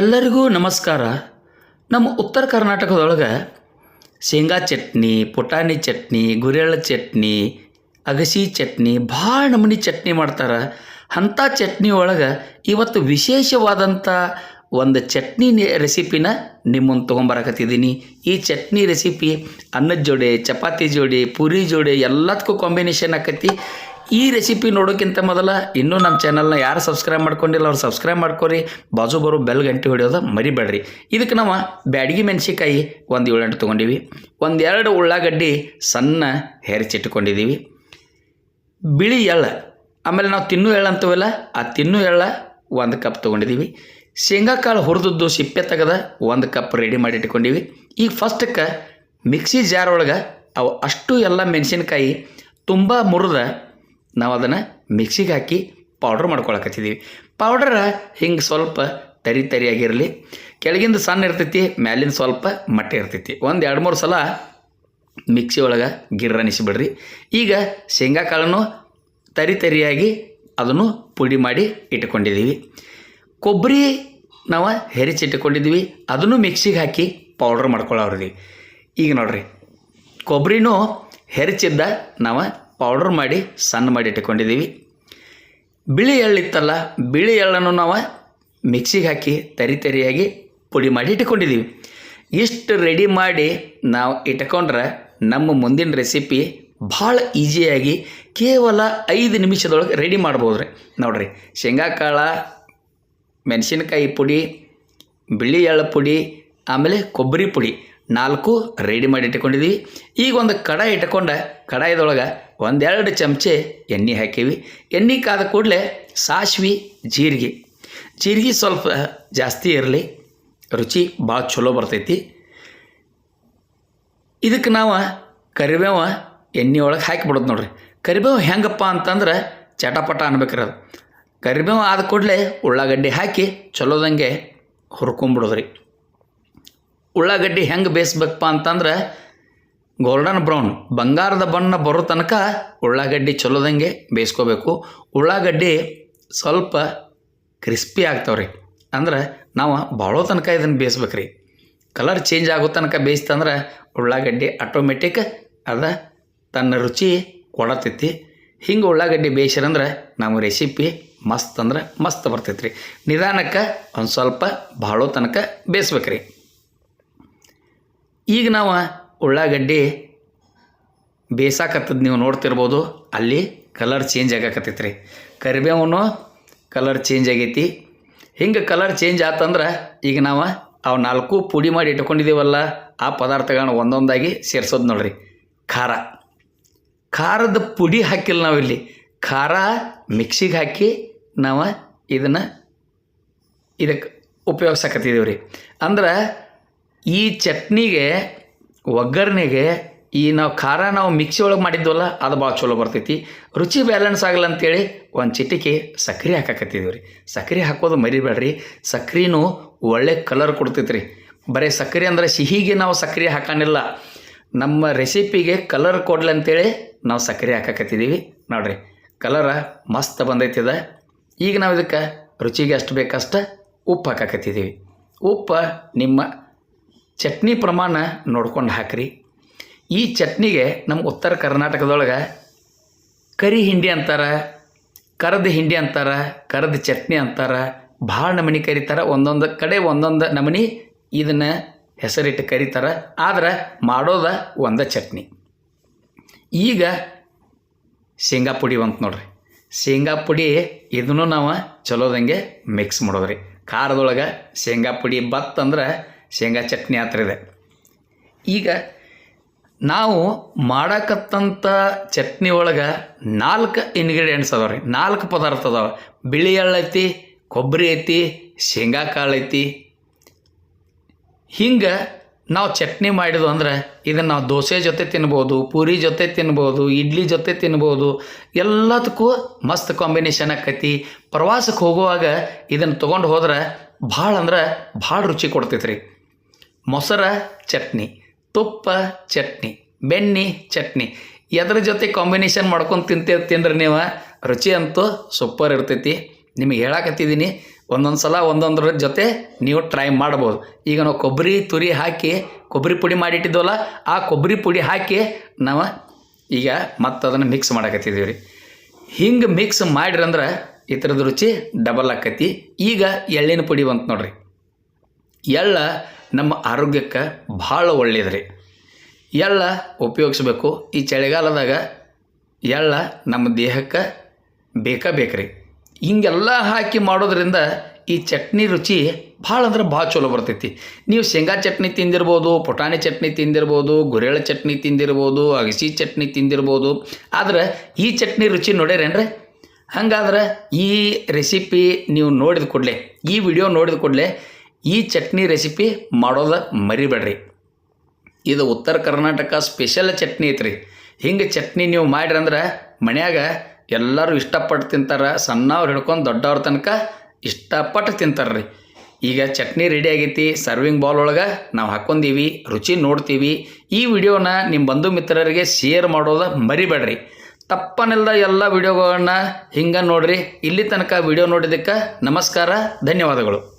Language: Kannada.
ಎಲ್ಲರಿಗೂ ನಮಸ್ಕಾರ. ನಮ್ಮ ಉತ್ತರ ಕರ್ನಾಟಕದೊಳಗೆ ಶೇಂಗಾ ಚಟ್ನಿ, ಪುಟಾಣಿ ಚಟ್ನಿ, ಗುರೆಳ್ಳು ಚಟ್ನಿ, ಅಗಸಿ ಚಟ್ನಿ, ಭಾಳ ನಮೂನಿ ಚಟ್ನಿ ಮಾಡ್ತಾರೆ. ಅಂಥ ಚಟ್ನಿ ಒಳಗೆ ಇವತ್ತು ವಿಶೇಷವಾದಂಥ ಒಂದು ಚಟ್ನಿ ರೆಸಿಪಿನ ನಿಮ್ಮನ್ನು ತೊಗೊಂಬರಕತ್ತಿದ್ದೀನಿ. ಈ ಚಟ್ನಿ ರೆಸಿಪಿ ಅನ್ನದ ಜೋಡಿ, ಚಪಾತಿ ಜೋಡಿ, ಪೂರಿ ಜೋಡಿ ಎಲ್ಲದಕ್ಕೂ ಕಾಂಬಿನೇಷನ್ ಆಕತಿ. ಈ ರೆಸಿಪಿ ನೋಡೋಕ್ಕಿಂತ ಮೊದಲ ಇನ್ನೂ ನಮ್ಮ ಚಾನಲ್ನ ಯಾರು ಸಬ್ಸ್ಕ್ರೈಬ್ ಮಾಡ್ಕೊಂಡಿಲ್ಲ ಅವ್ರು ಸಬ್ಸ್ಕ್ರೈಬ್ ಮಾಡ್ಕೊರಿ. ಬಾಜು ಬರೋ ಬೆಲ್ ಗಂಟೆ ಹೊಡೆಯೋದು ಮರಿಬೇಡ್ರಿ. ಇದಕ್ಕೆ ನಾವು ಬ್ಯಾಡಗಿ ಮೆಣಸಿಕಾಯಿ ಒಂದು ಏಳೆಂಟು ತೊಗೊಂಡಿವಿ. ಒಂದೆರಡು ಉಳ್ಳಾಗಡ್ಡಿ ಸಣ್ಣ ಹೆರಚಿಟ್ಕೊಂಡಿದ್ದೀವಿ ಬಿಳಿ ಎಳ್ಳು, ಆಮೇಲೆ ನಾವು ತಿನ್ನು ಎಳ್ಳು ಅಂತೀವಲ್ಲ, ಆ ತಿನ್ನು ಎಳ್ಳ ಒಂದು ಕಪ್ ತೊಗೊಂಡಿದ್ದೀವಿ ಶೇಂಗಾ ಕಾಳು ಹುರಿದದ್ದು ಸಿಪ್ಪೆ ತೆಗೆದ ಒಂದು ಕಪ್ ರೆಡಿ ಮಾಡಿ ಇಟ್ಕೊಂಡಿವಿ. ಈಗ ಫಸ್ಟಕ್ಕೆ ಮಿಕ್ಸಿ ಜಾರ್ ಒಳಗೆ ಅವು ಅಷ್ಟು ಎಲ್ಲ ಮೆಣಸಿನ್ಕಾಯಿ ತುಂಬ ಮುರಿದ ನಾವು ಅದನ್ನು ಮಿಕ್ಸಿಗೆ ಹಾಕಿ ಪೌಡ್ರ್ ಮಾಡ್ಕೊಳಕತ್ತಿದ್ದೀವಿ ಪೌಡ್ರ ಹಿಂಗೆ ಸ್ವಲ್ಪ ತರಿ ತರಿಯಾಗಿರಲಿ, ಕೆಳಗಿಂದ ಸಣ್ಣ ಇರ್ತೈತಿ, ಮ್ಯಾಲಿಂದ ಸ್ವಲ್ಪ ಮಟ್ಟೆ ಇರ್ತೈತಿ. ಒಂದು ಎರಡು ಮೂರು ಸಲ ಮಿಕ್ಸಿ ಒಳಗೆ ಗಿರ್ರನಿಸಿಬಿಡ್ರಿ ಈಗ ಶೇಂಗಾ ಕಾಳನ್ನು ತರಿ ತರಿಯಾಗಿ ಅದನ್ನು ಪುಡಿ ಮಾಡಿ ಇಟ್ಕೊಂಡಿದ್ದೀವಿ ಕೊಬ್ಬರಿ ನಾವು ಹೆರಿಚಿಟ್ಟುಕೊಂಡಿದ್ದೀವಿ ಅದನ್ನು ಮಿಕ್ಸಿಗೆ ಹಾಕಿ ಪೌಡ್ರ್ ಮಾಡ್ಕೊಳ್ಳೋರಿದ್ದೀವಿ ಈಗ ನೋಡ್ರಿ, ಕೊಬ್ಬರಿನೂ ಹೆರಿಚಿದ್ದ ನಾವು ಪೌಡ್ರ್ ಮಾಡಿ, ಸಣ್ಣ ಮಾಡಿ ಇಟ್ಕೊಂಡಿದ್ದೀವಿ ಬಿಳಿ ಎಳ್ಳಿತ್ತಲ್ಲ, ಬಿಳಿ ಎಳ್ಳನ್ನು ನಾವು ಮಿಕ್ಸಿಗೆ ಹಾಕಿ ತರಿ ತರಿಯಾಗಿ ಪುಡಿ ಮಾಡಿ ಇಟ್ಕೊಂಡಿದ್ದೀವಿ ಇಷ್ಟು ರೆಡಿ ಮಾಡಿ ನಾವು ಇಟ್ಕೊಂಡ್ರೆ ನಮ್ಮ ಮುಂದಿನ ರೆಸಿಪಿ ಭಾಳ ಈಸಿಯಾಗಿ ಕೇವಲ ಐದು ನಿಮಿಷದೊಳಗೆ ರೆಡಿ ಮಾಡ್ಬೋದು ರೀ ನೋಡಿರಿ ಶೇಂಗಾ ಕಾಳ ಮೆಣಸಿನಕಾಯಿ ಪುಡಿ, ಬಿಳಿ ಎಳ್ಳು ಪುಡಿ, ಆಮೇಲೆ ಕೊಬ್ಬರಿ ಪುಡಿ ನಾಲ್ಕು ರೆಡಿ ಮಾಡಿ ಇಟ್ಕೊಂಡಿದ್ದೀವಿ ಈಗ ಒಂದು ಕಡಾಯಿ ಇಟ್ಕೊಂಡ, ಕಡಾಯಿದೊಳಗೆ ಒಂದೆರಡು ಚಮಚೆ ಎಣ್ಣೆ ಹಾಕೀವಿ. ಎಣ್ಣೆ ಕಾದ ಕೂಡಲೇ ಸಾಸ್ವಿ, ಜೀರಿಗೆ. ಜೀರಿಗೆ ಸ್ವಲ್ಪ ಜಾಸ್ತಿ ಇರಲಿ, ರುಚಿ ಭಾಳ ಚಲೋ ಬರ್ತೈತಿ. ಇದಕ್ಕೆ ನಾವು ಕರಿಬೇವ ಎಣ್ಣೆ ಒಳಗೆ ಹಾಕಿಬಿಡೋದು ನೋಡ್ರಿ. ಕರಿಬೇವು ಹೆಂಗಪ್ಪ ಅಂತಂದ್ರೆ ಚಟಪಟ ಅನ್ಬೇಕ್ರಿ ಅದು. ಕರಿಬೇವು ಆದ ಕೂಡಲೇ ಉಳ್ಳಾಗಡ್ಡಿ ಹಾಕಿ ಚಲೋದಂಗೆ ಹುರ್ಕೊಂಬಿಡೋದ್ರಿ. ಉಳ್ಳಾಗಡ್ಡಿ ಹೆಂಗೆ ಬೇಯಿಸ್ಬೇಕಪ್ಪ ಅಂತಂದ್ರೆ ಗೋಲ್ಡನ್ ಬ್ರೌನ್, ಬಂಗಾರದ ಬಣ್ಣ ಬರೋ ತನಕ ಉಳ್ಳಾಗಡ್ಡಿ ಚಲೋದಂಗೆ ಬೇಯಿಸ್ಕೋಬೇಕು. ಉಳ್ಳಾಗಡ್ಡಿ ಸ್ವಲ್ಪ ಕ್ರಿಸ್ಪಿ ಆಗ್ತಾವ್ರಿ. ಅಂದ್ರೆ ನಾವು ಬಾಳೋ ತನಕ ಇದನ್ನು ಬೇಯಿಸ್ಬೇಕ್ರಿ. ಕಲರ್ ಚೇಂಜ್ ಆಗೋ ತನಕ ಬೇಯಿಸ್ತಂದ್ರೆ ಉಳ್ಳಾಗಡ್ಡಿ ಆಟೋಮೆಟಿಕ್ ಅದ ತನ್ನ ರುಚಿ ಕೊಡತೈತಿ. ಹಿಂಗೆ ಉಳ್ಳಾಗಡ್ಡಿ ಬೇಯಿಸಿರಂದ್ರೆ ನಮ್ಮ ರೆಸಿಪಿ ಮಸ್ತ್ ಅಂದ್ರೆ ಮಸ್ತ್ ಬರ್ತೈತೆ ರೀ ನಿಧಾನಕ್ಕೆ ಒಂದು ಸ್ವಲ್ಪ ಬಾಳೋ ತನಕ ಬೇಯಿಸ್ಬೇಕ್ರಿ. ಈಗ ನಾವು ಉಳ್ಳಾಗಡ್ಡಿ ಬೇಸಾಕತ್ತದ ನೀವು ನೋಡ್ತಿರ್ಬೋದು, ಅಲ್ಲಿ ಕಲರ್ ಚೇಂಜ್ ಆಗಕತ್ತೈತೆ ರೀ ಕರಿಬೇವನು ಕಲರ್ ಚೇಂಜ್ ಆಗೈತಿ. ಹಿಂಗೆ ಕಲರ್ ಚೇಂಜ್ ಆತಂದ್ರೆ ಈಗ ನಾವು ಅವು ನಾಲ್ಕು ಪುಡಿ ಮಾಡಿ ಇಟ್ಕೊಂಡಿದ್ದೀವಲ್ಲ ಆ ಪದಾರ್ಥಗಳನ್ನ ಒಂದೊಂದಾಗಿ ಸೇರ್ಸೋದು ನೋಡ್ರಿ. ಖಾರ. ಖಾರದ ಪುಡಿ ಹಾಕಿಲ್ಲ ನಾವಿಲ್ಲಿ. ಖಾರ ಮಿಕ್ಸಿಗೆ ಹಾಕಿ ನಾವು ಇದನ್ನು ಇದಕ್ಕೆ ಉಪಯೋಗಿಸಕತ್ತಿದ್ದೀವಿ ರೀ ಅಂದ್ರೆ ಈ ಚಟ್ನಿಗೆ ಒಗ್ಗರಣೆಗೆ ಈ ನಾವು ಖಾರ ನಾವು ಮಿಕ್ಸಿ ಒಳಗೆ ಮಾಡಿದ್ವಲ್ಲ, ಅದು ಭಾಳ ಚಲೋ ಬರ್ತೈತಿ. ರುಚಿ ಬ್ಯಾಲೆನ್ಸ್ ಆಗಲ್ಲ ಅಂತೇಳಿ ಒಂದು ಚಿಟಿಕೆ ಸಕ್ಕರೆ ಹಾಕಕತ್ತಿದ್ದೀವಿ ರೀ. ಸಕ್ಕರೆ ಹಾಕೋದು ಮರಿಬೇಡ್ರಿ. ಸಕ್ರೆನೂ ಒಳ್ಳೆ ಕಲರ್ ಕೊಡ್ತೈತೆ ರೀ ಬರೀ ಸಕ್ಕರೆ ಅಂದರೆ ಸಿಹಿಗೆ ನಾವು ಸಕ್ಕರೆ ಹಾಕೋಣಿಲ್ಲ ನಮ್ಮ ರೆಸಿಪಿಗೆ ಕಲರ್ ಕೊಡ್ಲಿ ಅಂತೇಳಿ ನಾವು ಸಕ್ಕರೆ ಹಾಕಾಕತ್ತಿದ್ದೀವಿ. ನೋಡ್ರಿ ಕಲರ ಮಸ್ತ್ ಬಂದೈತಿದ. ಈಗ ನಾವು ಇದಕ್ಕೆ ರುಚಿಗೆ ಅಷ್ಟು ಬೇಕಷ್ಟ ಉಪ್ಪು ಹಾಕಕತ್ತಿದ್ದೀವಿ. ಉಪ್ಪು ನಿಮ್ಮ ಚಟ್ನಿ ಪ್ರಮಾಣ ನೋಡ್ಕೊಂಡು ಹಾಕ್ರಿ. ಈ ಚಟ್ನಿಗೆ ನಮ್ಮ ಉತ್ತರ ಕರ್ನಾಟಕದೊಳಗೆ ಕರಿ ಹಿಂಡಿ ಅಂತಾರೆ, ಕರದ ಹಿಂಡಿ ಅಂತಾರೆ, ಕರದ ಚಟ್ನಿ ಅಂತಾರೆ, ಭಾಳ ನಮನಿ ಕರೀತಾರೆ. ಒಂದೊಂದು ಕಡೆ ಒಂದೊಂದು ನಮನಿ ಇದನ್ನು ಹೆಸರಿಟ್ಟು ಕರೀತಾರೆ. ಆದ್ರೆ ಮಾಡೋದ ಒಂದ ಚಟ್ನಿ. ಈಗ ಶೇಂಗಾ ಪುಡಿ ಬಂತು ನೋಡ್ರಿ. ಶೇಂಗಾ ಪುಡಿ ಇದನ್ನು ನಾವು ಚಲೋದಂಗೆ ಮಿಕ್ಸ್ ಮಾಡೋದ್ರಿ. ಖಾರದೊಳಗೆ ಶೇಂಗಾ ಪುಡಿ ಬತ್ತಂದ್ರೆ ಶೇಂಗಾ ಚಟ್ನಿ ಹತ್ರ ಇದೆ. ಈಗ ನಾವು ಮಾಡಕತ್ತಂಥ ಚಟ್ನಿ ಒಳಗೆ ನಾಲ್ಕು ಇನ್ಗ್ರೀಡಿಯೆಂಟ್ಸ್ ಅದಾವ ರೀ. ನಾಲ್ಕು ಪದಾರ್ಥ ಅದಾವೆ. ಬಿಳಿ ಎಳ್ಳು ಐತಿ, ಕೊಬ್ಬರಿ ಐತಿ, ಶೇಂಗಾ ಕಾಳು ಐತಿ. ಹಿಂಗೆ ನಾವು ಚಟ್ನಿ ಮಾಡಿದ್ವು ಅಂದ್ರೆ ಇದನ್ನು ನಾವು ದೋಸೆ ಜೊತೆ ತಿನ್ಬೋದು, ಪೂರಿ ಜೊತೆ ತಿನ್ಬೋದು, ಇಡ್ಲಿ ಜೊತೆ ತಿನ್ಬೋದು, ಎಲ್ಲದಕ್ಕೂ ಮಸ್ತ್ ಕಾಂಬಿನೇಷನ್ ಆಕೈತಿ. ಪ್ರವಾಸಕ್ಕೆ ಹೋಗುವಾಗ ಇದನ್ನು ತೊಗೊಂಡು ಹೋದ್ರೆ ಭಾಳ ಅಂದ್ರೆ ಭಾಳ ರುಚಿ ಕೊಡ್ತೈತೆ ರೀ ಮೊಸರ ಚಟ್ನಿ, ತುಪ್ಪ ಚಟ್ನಿ, ಬೆಣ್ಣೆ ಚಟ್ನಿ. ಎದ್ರ ಜೊತೆ ಕಾಂಬಿನೇಷನ್ ಮಾಡ್ಕೊಂಡು ತಿಂತೇವೆ ತಿಂದ್ರೆ ನೀವು? ರುಚಿ ಅಂತೂ ಸೂಪರ್ ಇರ್ತೈತಿ. ನಿಮಗೆ ಹೇಳಕತ್ತಿದ್ದೀನಿ ಒಂದೊಂದು ಸಲ ಒಂದೊಂದರ ಜೊತೆ ನೀವು ಟ್ರೈ ಮಾಡ್ಬೋದು. ಈಗ ನಾವು ಕೊಬ್ಬರಿ ತುರಿ ಹಾಕಿ ಕೊಬ್ಬರಿ ಪುಡಿ ಮಾಡಿಟ್ಟಿದ್ವಲ್ಲ, ಆ ಕೊಬ್ಬರಿ ಪುಡಿ ಹಾಕಿ ನಾವು ಈಗ ಮತ್ತೆ ಅದನ್ನು ಮಿಕ್ಸ್ ಮಾಡಕತ್ತಿದ್ದೀವಿ ರೀ ಹಿಂಗೆ ಮಿಕ್ಸ್ ಮಾಡಿರಂದ್ರೆ ಈ ಥರದ ರುಚಿ ಡಬಲ್ ಆಕತಿ. ಈಗ ಎಳ್ಳಿನ ಪುಡಿ ಬಂತು ನೋಡ್ರಿ. ಎಳ್ಳ ನಮ್ಮ ಆರೋಗ್ಯಕ್ಕೆ ಭಾಳ ಒಳ್ಳೆಯದು ರೀ ಎಳ್ಳ ಉಪಯೋಗಿಸ್ಬೇಕು. ಈ ಚಳಿಗಾಲದಾಗ ಎಳ್ಳ ನಮ್ಮ ದೇಹಕ್ಕೆ ಬೇಕಾ ಬೇಕ್ರಿ. ಹಿಂಗೆಲ್ಲ ಹಾಕಿ ಮಾಡೋದ್ರಿಂದ ಈ ಚಟ್ನಿ ರುಚಿ ಭಾಳ ಅಂದ್ರೆ ಭಾಳ ಚಲೋ ಬರ್ತೈತಿ. ನೀವು ಶೇಂಗಾ ಚಟ್ನಿ ತಿಂದಿರ್ಬೋದು, ಪುಟಾಣಿ ಚಟ್ನಿ ತಿಂದಿರ್ಬೋದು ಗುರೆಳ ಚಟ್ನಿ ತಿಂದಿರ್ಬೋದು, ಅಗಸಿ ಚಟ್ನಿ ತಿಂದಿರ್ಬೋದು. ಆದ್ರೆ ಈ ಚಟ್ನಿ ರುಚಿ ನೋಡ್ಯಾರೇನ್ರಿ ಹಂಗಾದ್ರೆ ಈ ರೆಸಿಪಿ ನೀವು ನೋಡಿದ ಕೂಡಲೇ, ಈ ವಿಡಿಯೋ ನೋಡಿದ ಕೂಡಲೇ ಈ ಚಟ್ನಿ ರೆಸಿಪಿ ಮಾಡೋದ ಮರಿಬೇಡ್ರಿ. ಇದು ಉತ್ತರ ಕರ್ನಾಟಕ ಸ್ಪೆಷಲ್ ಚಟ್ನಿ ಐತ್ರಿ. ಹಿಂಗೆ ಚಟ್ನಿ ನೀವು ಮಾಡಿರಂದ್ರೆ ಮನ್ಯಾಗ ಎಲ್ಲರೂ ಇಷ್ಟಪಟ್ಟು ತಿಂತಾರೆ, ಸಣ್ಣವ್ರು ಹಿಡ್ಕೊಂಡು ದೊಡ್ಡವ್ರ ತನಕ ಇಷ್ಟಪಟ್ಟು ತಿಂತಾರೆ ರೀ ಈಗ ಚಟ್ನಿ ರೆಡಿ ಆಗೈತಿ ಸರ್ವಿಂಗ್ ಬೌಲ್ ಒಳಗೆ ನಾವು ಹಾಕ್ಕೊಂಡೀವಿ ರುಚಿ ನೋಡ್ತೀವಿ. ಈ ವಿಡಿಯೋನ ನಿಮ್ಮ ಬಂಧು ಮಿತ್ರರಿಗೆ ಶೇರ್ ಮಾಡೋದ ಮರಿಬೇಡ್ರಿ. ತಪ್ಪನಿಲ್ದ ಎಲ್ಲ ವಿಡಿಯೋಗಳನ್ನ ಹಿಂಗೆ ನೋಡ್ರಿ. ಇಲ್ಲಿ ತನಕ ವಿಡಿಯೋ ನೋಡಿದ್ದಕ್ಕೆ ನಮಸ್ಕಾರ, ಧನ್ಯವಾದಗಳು.